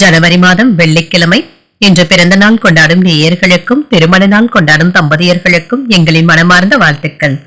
ஜனவரி மாதம் வெள்ளிக்கிழமை. இன்று பிறந்த நாள் கொண்டாடும் நேயர்களுக்கும் திருமண நாள் கொண்டாடும் தம்பதியர்களுக்கும் எங்களின் மனமார்ந்த வாழ்த்துக்கள்.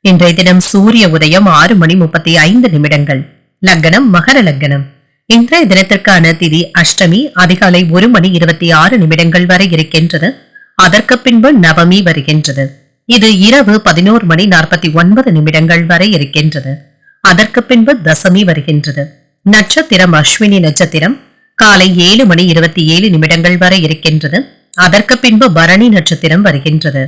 இன்றைய தினம் சூரிய உதயம் ஆறு மணி முப்பத்தி ஐந்து நிமிடங்கள். லக்னம் மகர லக்னம். இன்றைய தினத்திற்கான திதி அஷ்டமி அதிகாலை ஒரு மணி இருபத்தி ஆறு நிமிடங்கள் வரை இருக்கின்றது. அதற்கு பின்பு நவமி வருகின்றது. இது இரவு பதினோரு மணி நாற்பத்தி ஒன்பது நிமிடங்கள் வரை இருக்கின்றது. அதற்கு பின்பு தசமி வருகின்றது. நட்சத்திரம் அஸ்வினி நட்சத்திரம். காலை ஏழு மணி இருபத்தி ஏழு நிமிடங்கள் வரை இருக்கின்றது. அதற்கு பின்பு பரணி நட்சத்திரம் வருகின்றது.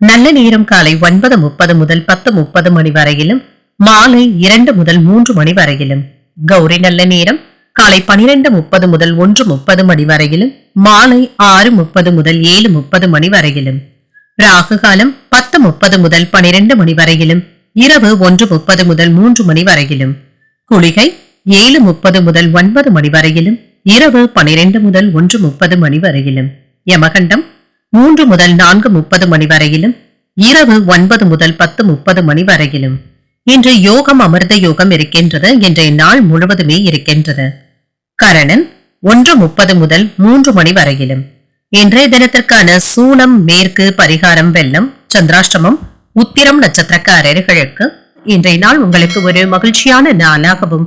நல்ல நேரம் காலை ஒன்பது முப்பது முதல் பத்து முப்பது மணி வரையிலும் மாலை இரண்டு முதல் மூன்று மணி வரையிலும். கௌரி நல்ல நேரம் காலை பனிரெண்டு முப்பது முதல் ஒன்று முப்பது மணி வரையிலும் மாலை ஆறு முப்பது முதல் ஏழு முப்பது மணி வரையிலும். ராகு காலம் பத்து முப்பது முதல் பனிரெண்டு மணி வரையிலும் இரவு ஒன்று முப்பது முதல் மூன்று மணி வரையிலும். குளிகை ஏழு முப்பது முதல் ஒன்பது மணி வரையிலும் இரவு பனிரெண்டு முதல் ஒன்று முப்பது மணி வரையிலும். யமகண்டம் மூன்று முதல் நான்கு முப்பது மணி வரையிலும். இரவு ஒன்பது முதல் பத்து முப்பது மணி வரையிலும். இன்று யோகம் அமிர்த யோகம் இருக்கின்றது இன்றைய நாள் முழுவதுமே இருக்கின்றது. கரணன் ஒன்று முப்பது முதல் மூன்று மணி வரையிலும். இன்றைய தினத்திற்கான சூனம் மேற்கு பரிகாரம் வெள்ளம் சந்திராஷ்டமம் உத்திரம் நட்சத்திரக்காரர்களுக்கு இன்றைய நாள் உங்களுக்கு ஒரு மகிழ்ச்சியான நாளாகவும்